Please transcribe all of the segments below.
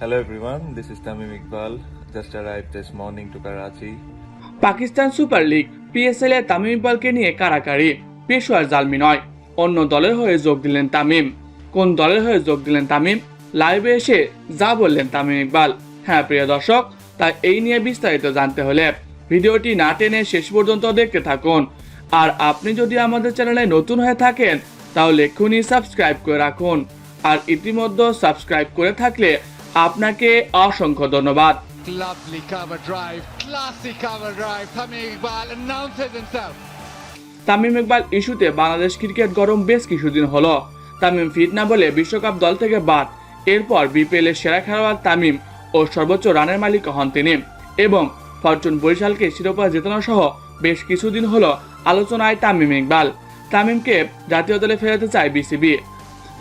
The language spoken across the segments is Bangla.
Hello everyone, this is Tamim Iqbal. Just arrived this morning to Karachi. Pakistan super league PSL এ তামিম ইকবালকে নিয়ে কারাকারি। পেশোয়ার জালমি নয়। অন্য দলের হয়ে যোগ দিলেন তামিম। কোন দলের হয়ে যোগ দিলেন তামিম? লাইভে এসে যা বললেন তামিম ইকবাল। হ্যাঁ প্রিয় দর্শক তাই এই নিয়ে বিস্তারিত জানতে হলে ভিডিওটি না টেনে শেষ পর্যন্ত দেখতে থাকুন। আর আপনি যদি আমাদের চ্যানেলে নতুন হয়ে থাকেন তাহলে এক্ষুনি সাবস্ক্রাইব করে রাখুন। আর ইতিমধ্যে সাবস্ক্রাইব করে থাকলে আপনাকে অসংখ্য ধন্যবাদ। Lovely cover drive, classy cover drive. Tamim Iqbal announces himself. Tamim Iqbal ইস্যুতে বাংলাদেশ ক্রিকেট গরম বেশ কিছুদিন হলো। তামিম ফিট না বলে বিশ্বকাপ দল থেকে বাদ। এরপর বিপিএল এর সেরা খেলোয়াড় তামিম ও সর্বোচ্চ রানের মালিক হন তিনি। এবং ফরচুন বরিশালকে শিরোপা জেতানো সহ বেশ কিছুদিন হলো আলোচনায় তামিম ইকবাল। তামিমকে জাতীয় দলে ফেরাতে চায় বিসিবি।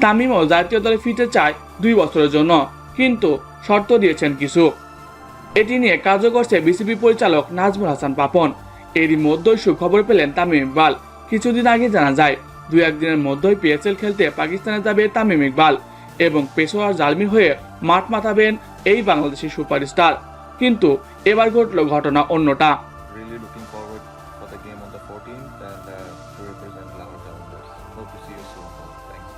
তামিমও জাতীয় দলে ফিরতে চায় দুই বছরের জন্য। কিন্তু শর্ত দিয়েছেন কিছু। এটি নিয়ে কাজও করছে বিসিবি পরিচালক নাজমুল হাসান পাপন। এরই মধ্যেই সুখবর পেলেন তামিম ইকবাল। কিছুদিন আগে জানা যায় দু একদিনের মধ্যেই পিএসএল খেলতে পাকিস্তানে যাবে তামিম ইকবাল এবং পেশোয়ার জালমি হয়ে মাঠ মাতাবেন এই বাংলাদেশি সুপারস্টার। কিন্তু এবার ঘটল ঘটনা অন্যটা। Really looking forward for the game on the 14th and uh.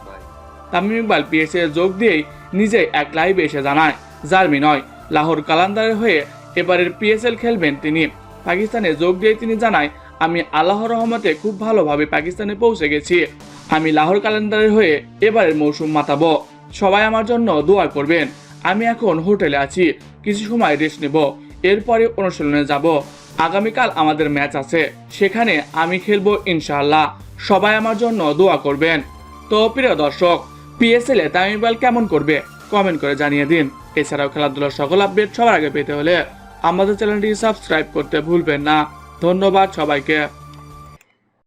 Bye. Tamim Iqbal PSL যোগ দিয়েই নিজেই এক লাইভে এসে জানায়, জার্মি নয়। লাহোর কালান্দারের হয়ে এবারের পিএসএল খেলবেন তিনি। পাকিস্তানে যোগ দিয়ে তিনি জানায়, আমি আল্লাহর রহমতে খুব ভালোভাবে পাকিস্তানে পৌঁছে গেছি। আমি লাহোর কালান্দারের হয়ে এবারের মৌসুম মাতাবো। সবাই আমার জন্য দোয়া করবেন। আমি এখন হোটেলে আছি। কিছু সময় রেস্ট নেব। এরপরে অনুশীলনে যাব। আগামীকাল আমাদের ম্যাচ আছে। সেখানে আমি খেলব ইনশাআল্লাহ। সবাই আমার জন্য দোয়া করবেন। তো প্রিয় দর্শক পিএসএল এ তামিম ইকবাল কেমন করবে? কমেন্ট করে জানিয়ে দিন। এছাড়াও খেলাধুলার সকল আপডেট সবার আগে পেতে হলে আমাদের চ্যানেলটি সাবস্ক্রাইব করতে ভুলবেন না। ধন্যবাদ সবাইকে।